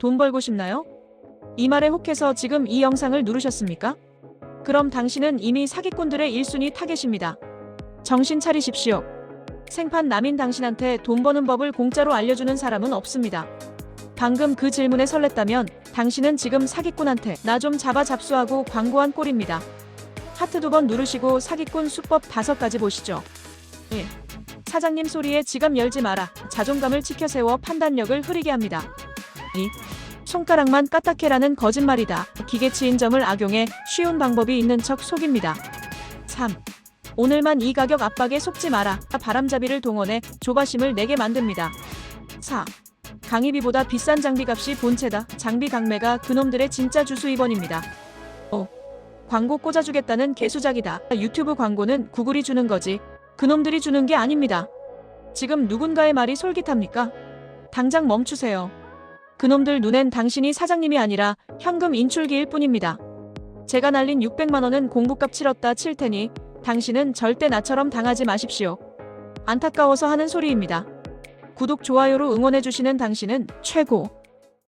돈 벌고 싶나요? 이 말에 혹해서 지금 이 영상을 누르셨습니까? 그럼 당신은 이미 사기꾼들의 1순위 타겟입니다. 정신 차리십시오. 생판 남인 당신한테 돈 버는 법을 공짜로 알려주는 사람은 없습니다. 방금 그 질문에 설렜다면 당신은 지금 사기꾼한테 나 좀 잡아 잡수하고 광고한 꼴입니다. 하트 두 번 누르시고 사기꾼 수법 다섯 가지 보시죠. 1. 사장님 소리에 지갑 열지 마라. 자존감을 치켜 세워 판단력을 흐리게 합니다. 2. 손가락만 까딱해라는 거짓말이다. 기계치인 점을 악용해 쉬운 방법이 있는 척 속입니다. 3. 오늘만 이 가격 압박에 속지 마라. 바람잡이를 동원해 조바심을 내게 만듭니다. 4. 강의비보다 비싼 장비값이 본체다. 장비 강매가 그놈들의 진짜 주수 2번입니다. 5. 광고 꽂아주겠다는 개수작이다. 유튜브 광고는 구글이 주는 거지. 그놈들이 주는 게 아닙니다. 지금 누군가의 말이 솔깃합니까? 당장 멈추세요. 그놈들 눈엔 당신이 사장님이 아니라 현금 인출기일 뿐입니다. 제가 날린 600만 원은 공부값 치렀다 칠 테니 당신은 절대 나처럼 당하지 마십시오. 안타까워서 하는 소리입니다. 구독, 좋아요로 응원해주시는 당신은 최고.